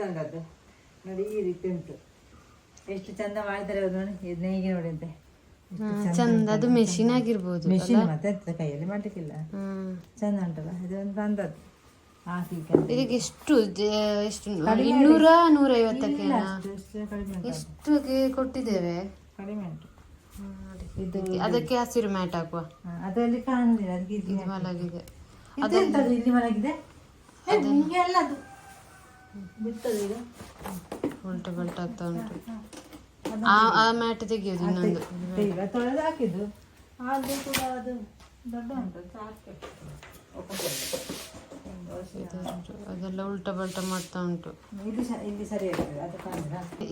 ತಂದದ್ದು ನೋಡಿ ಈ ರೀತಿ ಉಂಟು. ಎಷ್ಟು ಚಂದ ಮಾಡಿದ್ದಾರೆ ಅವ್ರು ನೋಡಿ ಇದು ನೇಯ್ಗೆ ನೋಡಿ ಅಂತೆ. ಚಂದ ಅದು ಮೆಷಿನ್ ಆಗಿರ್ಬೋದು ಮೆಷಿನ್ ಮತ್ತೆ ಕೈಯಲ್ಲಿ ಮಾಡ್ಲಿಕ್ಕಿಲ್ಲ. ಚಂದ ಉಂಟಲ್ಲ ಇದು ಒಂದು ತಂದದ್ದು ಹಾಕಿ ಇದಕ್ಕೆ ಎಷ್ಟು ಎಷ್ಟು ಇನ್ನೂರ ನೂರೈವತ್ತಕ್ಕೆ ಎಷ್ಟಕ್ಕೆ ಕೊಟ್ಟಿದ್ದೇವೆ? ಕಡಿಮೆ ಉಂಟು. ಇದಕ್ಕೆ ಅದಕ್ಕೆ ಹಸಿರು ಮ್ಯಾಟ್ ಹಾಕುವ. ಅದರಲ್ಲಿ ಕಾಣಲಿಲ್ಲ ಅದಕ್ಕೆ ಇದು ಇದು ಮಲಗಿದೆ. ಇದೆಂತದು ಇಲ್ಲಿ ಮಲಗಿದೆ? ಎಲ್ಲ ಅದು. ಈಗ ಉಲ್ಟ ಬಲ್ಟ ಆಗ್ತಾ ಉಂಟು. ಆ ಆ ಮ್ಯಾಟ್ ತೆಗಿಯೋದು ಇನ್ನೊಂದು. ಈಗ ತೊಳೆದು ಹಾಕಿದ್ದು? ಆದ್ರೂ ಕೂಡ ಅದು ದೊಡ್ಡ ಉಂಟು ಸಾಕು. ಅದೆಲ್ಲ ಉಲ್ಟ ಬಲ್ಟ ಮಾಡ್ತಾ ಉಂಟು. ಇಲ್ಲಿ ಸರಿ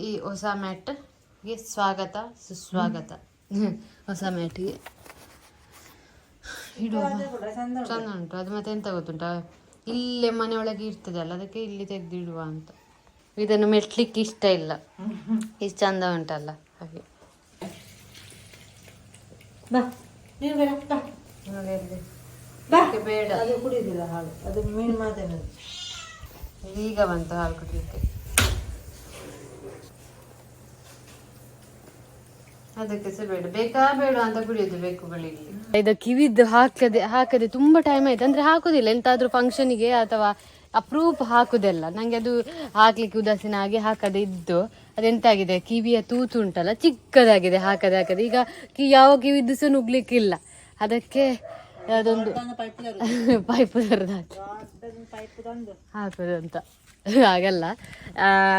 ಈ ಹೊಸ ಮ್ಯಾಟ್ಗೆ ಸ್ವಾಗತ ಸುಸ್ವಾಗತ. ಹೊಸ ಮ್ಯಾಟಿಗೆ ಇಡುವ. ಚಂದ ಉಂಟು. ಅದು ಮತ್ತೆ ಎಂತ ಗೊತ್ತುಂಟಾ? ಇಲ್ಲೇ ಮನೆಯೊಳಗೆ ಇರ್ತದೆ ಅಲ್ಲ ಅದಕ್ಕೆ ಇಲ್ಲಿ ತೆಗೆದಿಡುವ ಅಂತ. ಇದನ್ನು ಮೆಟ್ಲಿಕ್ಕೆ ಇಷ್ಟ ಇಲ್ಲ. ಇಷ್ಟು ಚಂದ ಉಂಟಲ್ಲ ಹಾಗೆ. ಬೇಡ. ಅದು ಕುಡಿಯುದಿಲ್ಲ ಹಾಲು ಅದು ಮೀನು ಮಾತೇನದು. ಈಗ ಬಂತು ಹಾಲು ಕುಡಿಲಿಕ್ಕೆ. ಅದಕ್ಕೆ ಸಹ ಬೇಡ. ಬೇಕಾ ಬೇಡ ಅಂತ ಕುಡಿಯೋದು ಬೇಕುಗಳಿಗೆ ಇದು ಕಿವಿದ್ದು ಹಾಕದೆ ಹಾಕದೆ ತುಂಬಾ ಟೈಮ್ ಆಯ್ತು. ಅಂದ್ರೆ ಹಾಕುದಿಲ್ಲ. ಎಂತಾದ್ರೂ ಫಂಕ್ಷನಿಗೆ ಅಥವಾ ಅಪ್ರೂಪ ಹಾಕುದಲ್ಲ. ನಂಗೆ ಅದು ಹಾಕ್ಲಿಕ್ಕೆ ಉದಾಸೀನ ಆಗಿ ಹಾಕದೆ ಇದ್ದು. ಅದೆಂತಾಗಿದೆ ಕಿವಿಯ ತೂತು ಉಂಟಲ್ಲ? ಚಿಕ್ಕದಾಗಿದೆ ಹಾಕದೆ ಹಾಕದೆ. ಈಗ ಕಿ ಯಾವ ಕಿವಿದ್ದು ಸಹ ನುಗ್ಲಿಕ್ಕಿಲ್ಲ. ಅದಕ್ಕೆ ಅದೊಂದು ಪೈಪ್ ತರದಾಯ್ತು ಹಾಕೋದು ಅಂತ. ಹಾಗಲ್ಲ.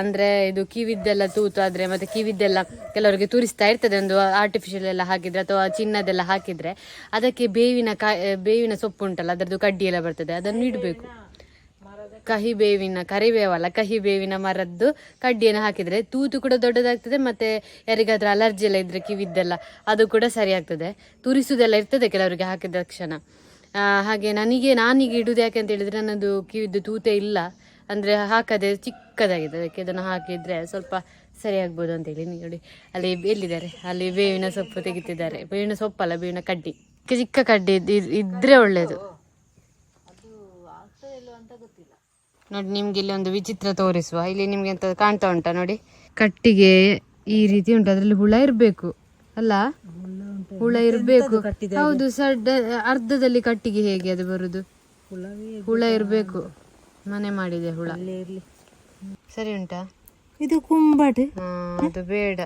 ಅಂದ್ರೆ ಇದು ಕಿವಿದ್ದೆಲ್ಲ ತೂತು ಆದ್ರೆ ಮತ್ತೆ ಕಿವಿದ್ದೆಲ್ಲ ಕೆಲವರಿಗೆ ತೂರಿಸ್ತಾ ಇರ್ತದೆ. ಒಂದು ಆರ್ಟಿಫಿಷಿಯಲ್ ಎಲ್ಲ ಹಾಕಿದ್ರೆ ಅಥವಾ ಚಿನ್ನದೆಲ್ಲ ಹಾಕಿದ್ರೆ ಅದಕ್ಕೆ ಬೇವಿನ ಬೇವಿನ ಸೊಪ್ಪು ಉಂಟಲ್ಲ ಅದರದ್ದು ಕಡ್ಡಿ ಎಲ್ಲ ಬರ್ತದೆ. ಅದನ್ನು ಇಡಬೇಕು. ಕಹಿ ಬೇವಿನ ಕರಿಬೇವಲ್ಲ ಕಹಿ ಬೇವಿನ ಮರದ್ದು ಕಡ್ಡಿಯನ್ನು ಹಾಕಿದ್ರೆ ತೂತು ಕೂಡ ದೊಡ್ಡದಾಗ್ತದೆ ಮತ್ತೆ ಯಾರಿಗಾದ್ರೂ ಅಲರ್ಜಿ ಎಲ್ಲ ಇದ್ರೆ ಕಿವಿದ್ದೆಲ್ಲ ಅದು ಕೂಡ ಸರಿ ಆಗ್ತದೆ ತುರಿಸುವುದೆಲ್ಲ ಇರ್ತದೆ ಕೆಲವರಿಗೆ ಹಾಕಿದ ತಕ್ಷಣ. ಹಾಗೆ ನನಗೆ, ನಾನೀಗ ಇಡುವುದು ಯಾಕೆ ಅಂತ ಹೇಳಿದ್ರೆ ನನ್ನದು ಕಿವಿದ್ದು ತೂತೆ ಇಲ್ಲ. ಅಂದರೆ ಹಾಕದೆ ಚಿಕ್ಕದಾಗಿದೆ. ಅದಕ್ಕೆ ಇದನ್ನು ಹಾಕಿದರೆ ಸ್ವಲ್ಪ ಸರಿ ಆಗ್ಬೋದು ಅಂತ ಹೇಳಿ ನೋಡಿ. ಅಲ್ಲಿ ಎಲ್ಲಿದ್ದಾರೆ? ಅಲ್ಲಿ ಬೇವಿನ ಸೊಪ್ಪು ತೆಗಿತಿದ್ದಾರೆ. ಬೇವಿನ ಸೊಪ್ಪಲ್ಲ, ಬೇವಿನ ಕಡ್ಡಿ. ಚಿಕ್ಕ ಚಿಕ್ಕ ಕಡ್ಡಿ ಇದ್- ಇದ್- ಇದ್ರೆ ಒಳ್ಳೆಯದು ನೋಡಿ, ನಿಮ್ಗೆ ಇಲ್ಲಿ ಒಂದು ವಿಚಿತ್ರ ತೋರಿಸುವ. ಇಲ್ಲಿ ನಿಮ್ಗೆ ಎಂತ ಕಾಣ್ತಾ ಉಂಟಾ ನೋಡಿ? ಕಟ್ಟಿಗೆ ಈ ರೀತಿ ಉಂಟು. ಅದರಲ್ಲಿ ಹುಳ ಇರಬೇಕು. ಅಲ್ಲ? ಹುಳ ಇರ್ಬೇಕು. ಹೌದು ಸಡ್ ಅರ್ಧದಲ್ಲಿ ಕಟ್ಟಿಗೆ ಹೇಗೆ ಅದು ಬರುದು? ಹುಳ ಇರ್ಬೇಕು. ಮನೆ ಮಾಡಿದೆ ಹುಳ. ಸರಿ ಉಂಟಾ? ಇದು ಕುಂಬಾಟೆ. ಅದು ಬೇಡ.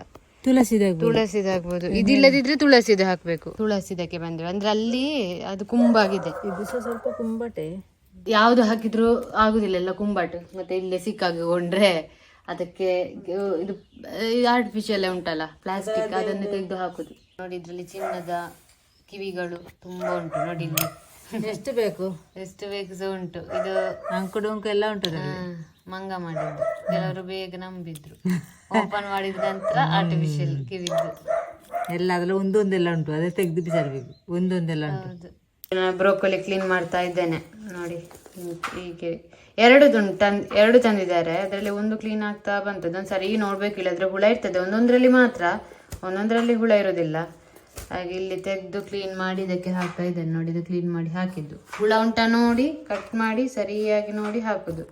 ತುಳಸಿದಾಗ್ಬೋದು. ಇದಿಲ್ಲದಿದ್ರೆ ತುಳಸಿದ ಹಾಕ್ಬೇಕು. ತುಳಸಿದಕ್ಕೆ ಬಂದ್ರೆ. ಅಂದ್ರೆ ಅಲ್ಲಿ ಅದು ಕುಂಬಾಗಿದೆ. ಇದು ಸ್ವಲ್ಪ ಕುಂಬಟೆ. ಯಾವ್ದು ಹಾಕಿದ್ರು ಆಗುದಿಲ್ಲ ಎಲ್ಲ ಕುಂಬಾಟು. ಮತ್ತೆ ಇಲ್ಲೇ ಸಿಕ್ಕಾಗಿಕೊಂಡ್ರೆ ಅದಕ್ಕೆ ಇದು ಆರ್ಟಿಫಿಷಿಯಲ್ ಉಂಟಲ್ಲ ಪ್ಲಾಸ್ಟಿಕ್ ಅದನ್ನು ತೆಗೆದು ಹಾಕುದು. ನೋಡಿ ಇದರಲ್ಲಿ ಚಿನ್ನದ ಕಿವಿಗಳು ತುಂಬಾ ಉಂಟು ನೋಡಿ ಇಲ್ಲಿ ಎಷ್ಟು ಬೇಕು? ಎಷ್ಟು ಬೇಕು ಸಹ ಉಂಟು. ಇದು ಅಂಕು ಡೊಂಕು ಎಲ್ಲ ಉಂಟು ಮಂಗ ಮಾಡಿದ್ದು. ಕೆಲವರು ಬೇಗ ನಂಬಿದ್ರು. ಓಪನ್ ಮಾಡಿದ ನಂತರ ಆರ್ಟಿಫಿಷಿಯಲ್ ಕಿವಿದ್ದು. ಎಲ್ಲ ಅದ್ರಲ್ಲಿ ಒಂದೊಂದೆಲ್ಲ ಉಂಟು. ಅದೇ ತೆಗೆದು ಬಿಸಾಡ್ಬೇಕು. ಒಂದೊಂದೆಲ್ಲ ಉಂಟು. ನಾನು ಬ್ರೋಕೊಲಿ ಕ್ಲೀನ್ ಮಾಡ್ತಾ ಇದ್ದೇನೆ. ನೋಡಿ ಹೀಗೆ. ಎರಡು ತಂದ್ ಎರಡು ತಂದಿದ್ದಾರೆ. ಅದರಲ್ಲಿ ಒಂದು ಕ್ಲೀನ್ ಆಗ್ತಾ ಬಂತು ಅದೊಂದು ಸರಿ ನೋಡ್ಬೇಕು ಇಲ್ಲದ್ರೆ ಹುಳ ಇರ್ತದೆ. ಒಂದೊಂದರಲ್ಲಿ ಮಾತ್ರ ಒಂದೊಂದರಲ್ಲಿ ಹುಳ ಇರೋದಿಲ್ಲ ಹಾಗೆ ಇಲ್ಲಿ ತೆಗೆದು ಕ್ಲೀನ್ ಮಾಡಿ ಇದಕ್ಕೆ ಹಾಕ್ತಾ ಇದ್ದೇನೆ. ನೋಡಿ ಇದು ಕ್ಲೀನ್ ಮಾಡಿ ಹಾಕಿದ್ದು. ಹುಳ ಉಂಟಾ ನೋಡಿ ಕಟ್ ಮಾಡಿ ಸರಿಯಾಗಿ ನೋಡಿ ಹಾಕುದು.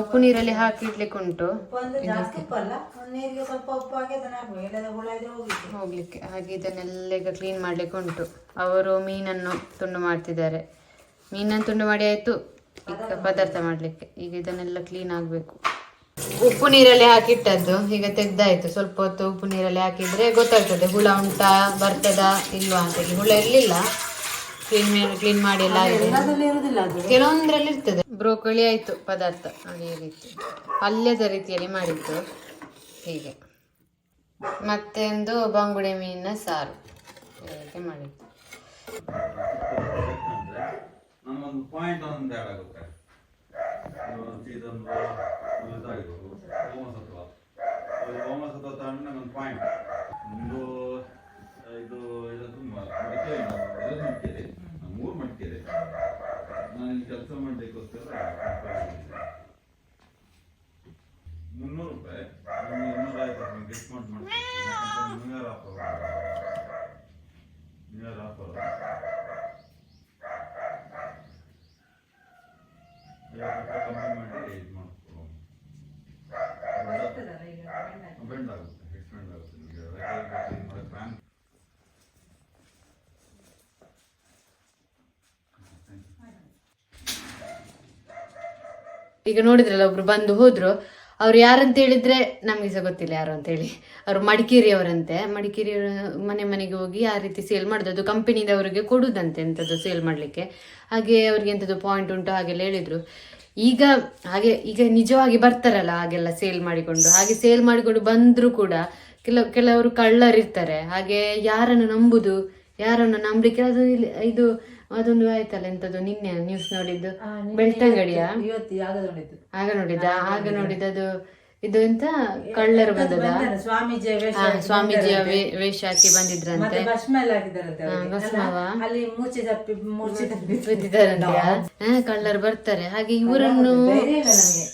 ಉಪ್ಪು ನೀರಲ್ಲಿ ಹಾಕಿಡ್ಲಿಕ್ಕೆ ಉಂಟು. ಹೋಗ್ಲಿಕ್ಕೆ. ಹಾಗೆ ಇದನ್ನೆಲ್ಲ ಈಗ ಕ್ಲೀನ್ ಮಾಡ್ಲಿಕ್ಕೆ ಉಂಟು. ಅವರು ಮೀನನ್ನು ತುಂಡು ಮಾಡ್ತಿದ್ದಾರೆ. ಮೀನನ್ನು ತುಂಡು ಮಾಡಿ ಆಯ್ತು. ಈಗ ಪದಾರ್ಥ ಮಾಡ್ಲಿಕ್ಕೆ. ಈಗ ಇದನ್ನೆಲ್ಲ ಕ್ಲೀನ್ ಆಗಬೇಕು. ಉಪ್ಪು ನೀರಲ್ಲಿ ಹಾಕಿಟ್ಟದ್ದು. ಈಗ ತೆಗ್ದಾಯ್ತು. ಸ್ವಲ್ಪ ಹೊತ್ತು ಉಪ್ಪು ನೀರಲ್ಲಿ ಹಾಕಿದ್ರೆ ಗೊತ್ತಾಗ್ತದೆ. ಹುಳ ಉಂಟಾ ಬರ್ತದಾ ಇಲ್ವಾ ಅಂತ. ಹೇಳಿ ಹುಳ ಇರ್ಲಿಲ್ಲ. ಕ್ಲೀನ್ ಕ್ಲೀನ್ ಮಾಡಿ ಎಲ್ಲ ಕೆಲವೊಂದ್ರಲ್ಲಿ ಇರ್ತದೆ. ಬ್ರೋಕೊಳಿ ಆಯ್ತು ಪದಾರ್ಥ. ಅದೇ ರೀತಿ. ಪಲ್ಯದ ರೀತಿಯಲ್ಲಿ ಮಾಡಿದ್ದು. ಹೀಗೆ. ಮತ್ತೆ ಒಂದು ಬಂಗುಡೆ ಮೀನಿನ ಸಾರು. ಹೀಗೆ ಮಾಡಿದ್ದು. ನಮ್ಮೊಂದು ಪಾಯಿಂಟ್ ಒಂದು ಆಗುತ್ತೆ ಓಮಸತ್ವ ಹೋಮಸತ್ವ ತಗೊಂಡು ನಮ್ಮೊಂದು ಪಾಯಿಂಟ್ ಒಂದು ಇದು ಇದೊಂದು ಮ- ಮಡಿಕೇರಿ ನಾವು ಎರಡು ಮಡಿಕೇರಿ ನಾವು ಮೂರು ಮಡಿಕೇರಿ ನಾನು ಇಲ್ಲಿ ಕೆಲಸ ಮಾಡಲಿಕ್ಕೋಸ್ಕರ ಮುನ್ನೂರು ರೂಪಾಯಿ ಒಂದು ಇನ್ನೂರ ಐವತ್ತು ಡಿಸ್ಕೌಂಟ್ ಮಾಡ್ತೀನಿ ಯಾಕಂದ್ರೆ new year offer new year offer ಐವತ್ತು ರೂಪಾಯಿ ಕಮ್ಮಿ ಮಾಡಿ ಇದು ಮಾಡು ಈಗ ನೋಡಿದ್ರಲ್ಲ, ಒಬ್ರು ಬಂದು ಹೋದ್ರು. ಅವ್ರು ಯಾರಂತ ಹೇಳಿದ್ರೆ ನಮಗೆ ಸಹ ಗೊತ್ತಿಲ್ಲ ಯಾರು ಅಂತ ಹೇಳಿ. ಅವ್ರು ಮಡಿಕೇರಿಯವರಂತೆ. ಮಡಿಕೇರಿಯವರು ಮನೆ ಮನೆಗೆ ಹೋಗಿ ಆ ರೀತಿ ಸೇಲ್ ಮಾಡೋದು. ಅದು ಕಂಪನಿದವರಿಗೆ ಕೊಡುದಂತೆ ಎಂಥದ್ದು ಸೇಲ್ ಮಾಡಲಿಕ್ಕೆ. ಹಾಗೆ ಅವ್ರಿಗೆ ಎಂಥದ್ದು ಪಾಯಿಂಟ್ ಉಂಟು ಹಾಗೆಲ್ಲ ಹೇಳಿದ್ರು. ಈಗ ಹಾಗೆ, ಈಗ ನಿಜವಾಗಿ ಬರ್ತಾರಲ್ಲ ಹಾಗೆಲ್ಲ ಸೇಲ್ ಮಾಡಿಕೊಂಡು. ಹಾಗೆ ಸೇಲ್ ಮಾಡಿಕೊಂಡು ಬಂದ್ರು ಕೂಡ ಕೆಲವು ಕೆಲವರು ಕಳ್ಳರಿರ್ತಾರೆ. ಹಾಗೆ ಯಾರನ್ನು ನಂಬುದು? ಯಾರನ್ನು ನಂಬಲಿಕ್ಕೆ? ಅದು ಇಲ್ಲಿ- ಇದು ಅದೊಂದು ಆಯ್ತಲ್ಲ ಎಂತದ್ದು? ನಿನ್ನೆ ನ್ಯೂಸ್ ನೋಡಿದ್ದು. ಬೆಳ್ತಂಗಡಿಯ? ಇವತ್ತು ನೋಡಿದ್ದು. ಆಗ ನೋಡಿದ್ದ? ಆಗ ನೋಡಿದ್ದು. ಇದು ಎಂತ? ಕಳ್ಳರು ಬಂದದ? ಸ್ವಾಮೀಜಿ ಸ್ವಾಮೀಜಿಯ ವೇಷ ಹಾ, ಸ್ವಾಮೀಜಿಯ ವೇಷ ಹಾಕಿ ಬಂದಿದ್ರಂತೆ. ಕಳ್ಳರು ಬರ್ತಾರೆ. ಹಾಗೆ ಇವರನ್ನು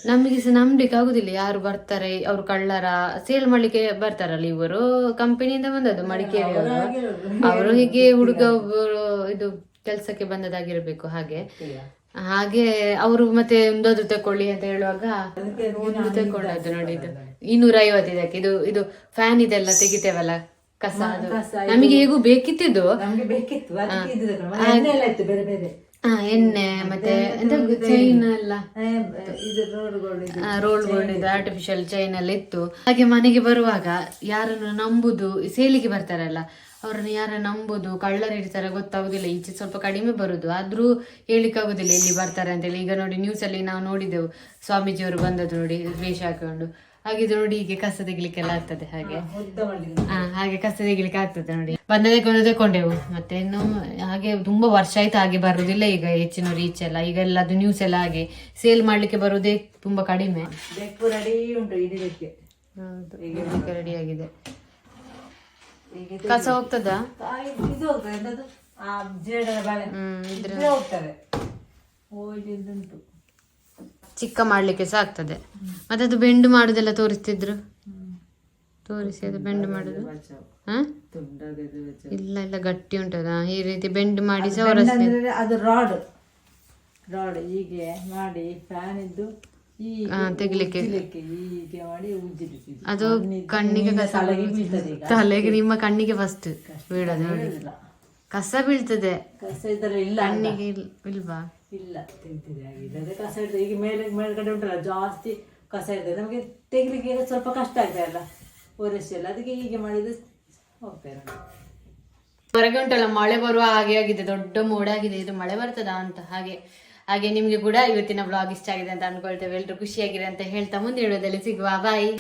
ನಮಗೆ. ಸಹ ನಂಬಲಿಕ್ಕೆ ಆಗುದಿಲ್ಲ. ಯಾರು ಬರ್ತಾರೆ ಅವ್ರು ಕಳ್ಳರ ಸೇಲ್ ಮಾಡ್ಲಿಕ್ಕೆ ಬರ್ತಾರಲ್ಲ ಇವರು? ಕಂಪನಿಯಿಂದ ಬಂದದ್ದು ಮಡಿಕೇರಿ ಅವರು ಅವರು ಹೀಗೆ ಹುಡುಗ ಒಬ್ಬರು ಇದು ಕೆಲ್ಸಕ್ಕೆ ಬಂದದಾಗಿರ್ಬೇಕು ಹಾಗೆ. ಹಾಗೆ ಅವರು ಮತ್ತೆ ಒಂದಾದ್ರು ತಕೊಳ್ಳಿ ಅಂತ ಹೇಳುವಾಗ ಒಂದು ತಕೊಂಡದ್ದು ನೋಡಿ ಇದು. ಇನ್ನೂರ ಐವತ್ತು ಇದಕ್ಕೆ. ಇದು ಇದು ಫ್ಯಾನ್ ಇದೆಲ್ಲ ತೆಗಿತೇವಲ್ಲ? ಕಸ ನಮಗೆ ಹೇಗೂ ಬೇಕಿತ್ತಿದ್ದು. ಮತ್ತೆ ಎಣ್ಣೆ ಮತ್ತೆ ಎಂತ ಚೈನ್ ಎಲ್ಲ. ಏ, ಇದು ರೋಡ್ಗಳು ಇದು. ರೋಲ್ ಗೋಲ್ಡ್ ಇದು. ಆರ್ಟಿಫಿಷಿಯಲ್ ಚೈನ್ ಎಲ್ಲ ಇತ್ತು. ಹಾಗೆ ಮನೆಗೆ ಬರುವಾಗ ಯಾರನ್ನು ನಂಬುದು ಸೇಲಿಗೆ ಬರ್ತಾರಲ್ಲ ಅವರನ್ನು ಯಾರ ನಂಬುದು ಕಳ್ಳರು ಇರ್ತಾರೆ ಗೊತ್ತಾಗುದಿಲ್ಲ. ಈಚೆ ಸ್ವಲ್ಪ ಕಡಿಮೆ ಬರುದು. ಆದ್ರೂ ಹೇಳಿಕ್ಕಾಗುದಿಲ್ಲ ಎಲ್ಲಿ ಬರ್ತಾರೆ ಅಂತೇಳಿ. ಈಗ ನೋಡಿ ನ್ಯೂಸ್ ಅಲ್ಲಿ ನಾವು ನೋಡಿದೆವು. ಸ್ವಾಮೀಜಿಯವರು ಬಂದದ್ದು ನೋಡಿ ವೇಷ ಹಾಕೊಂಡು ಹಾಗಿದ್ದು ನೋಡಿ ಹೀಗೆ ಕಸ ತೆಗಿಲಿಕ್ಕೆಲ್ಲ ಆಗ್ತದೆ ಹಾಗೆ. ಹಾ ಹಾಗೆ ಕಸ ತೆಗಿಲಿಕ್ಕೆ ಆಗ್ತದೆ ನೋಡಿ. ಬಂದದಕ್ಕೆ ಒಂದು ತಕೊಂಡೆವು ಮತ್ತೆ ಇನ್ನು ಹಾಗೆ ತುಂಬಾ ವರ್ಷ ಆಯ್ತು ಹಾಗೆ ಬರುದಿಲ್ಲ ಈಗ ಹೆಚ್ಚಿನ ರೀಚ್ ಎಲ್ಲ. ಈಗ ಎಲ್ಲ ಅದು ನ್ಯೂಸ್ ಎಲ್ಲ ಹಾಗೆ ಸೇಲ್ ಮಾಡ್ಲಿಕ್ಕೆ ಬರುದೇ ತುಂಬಾ ಕಡಿಮೆ. ರೆಡಿ ಉಂಟು ಇದಕ್ಕೆ ಹೌದು. ರೆಡಿ ಆಗಿದೆ. ಕಸ ಹೋಗ್ತದ? ಆ, ಇದು ಇದು ಹೋಗ್ತದೆ ಎಂತದು? ಆ ಜೇಡರ ಬಾಳೆ. ಹ್ಮ್ ಇದ್ರೆ ಹೋಗ್ತದೆ. ಓ ಇದುಂಟು ಚಿಕ್ಕ ಮಾಡ್ಲಿಕ್ಕೆ ಸಹ ಆಗ್ತದೆ ಮತ್ತೆ ಅದು ಬೆಂಡ್ ಮಾಡುದೆಲ್ಲ ತೋರಿಸ್ತಿದ್ರು? ತೋರಿಸಿ ಅದು ಬೆಂಡ್ ಮಾಡುದು. ಇಲ್ಲ ಇಲ್ಲ ಗಟ್ಟಿ ಉಂಟದ. ಈ ರೀತಿ ಬೆಂಡ್ ಮಾಡಿ ಸಹ ಅದು ರಾಡ್. ರಾಡ್ ಹೀಗೆ ಮಾಡಿ ಫ್ಯಾನ್ ಇದ್ದು ತೆಗಿಲಿಕ್ಕೆ. ಅದು ಕಣ್ಣಿಗೆ ಕಸ ತಲೆಗೆ ನಿಮ್ಮ ಕಣ್ಣಿಗೆ ಫಸ್ಟ್ ಬೀಳೋದು ಕಸ ಬೀಳ್ತದೆ. ಕಸ ಇದ್ರೆ ಇಲ್ಲ. ಕಣ್ಣಿಗೆ ಇಲ್- ಇಲ್ವಾ? ಇಲ್ಲ ಆಗಿದೆ ಕಸ ಇರ್ತದೆ ಈಗ ಮೇಲೆ ಮೇಲ್ಗಡೆ ಉಂಟಲ್ಲ ಜಾಸ್ತಿ ಕಸ ಇರ್ತದೆ ನಮಗೆ ತೆಗಿಲಿಕ್ಕೆ ಸ್ವಲ್ಪ ಕಷ್ಟ ಆಗ್ತದೆ ಅಲ್ಲ ಒರೆಸಿ ಎಲ್ಲ ಅದಕ್ಕೆ ಹೀಗೆ ಮಾಡಿದ್ರೆ ಹೋಗ್ತೇವೆ ನೋಡಿ. ಹೊರಗೆ ಉಂಟಲ್ಲ ಮಳೆ ಬರುವ ಹಾಗೆ ಆಗಿದೆ ದೊಡ್ಡ ಮೋಡ ಆಗಿದೆ ಇದು ಮಳೆ ಬರ್ತದಾ ಅಂತ ಹಾಗೆ. ಹಾಗೆ ನಿಮಗೆ ಕೂಡ ಇವತ್ತಿನ ಬ್ಲಾಗ್ ಇಷ್ಟ ಆಗಿದೆ ಅಂತ ಅನ್ಕೊಳ್ತೇವೆ. ಎಲ್ಲರೂ ಖುಷಿಯಾಗಿದೆ ಅಂತ ಹೇಳ್ತಾ ಮುಂದೆ ಸಿಗುವ. ಬಾಯ್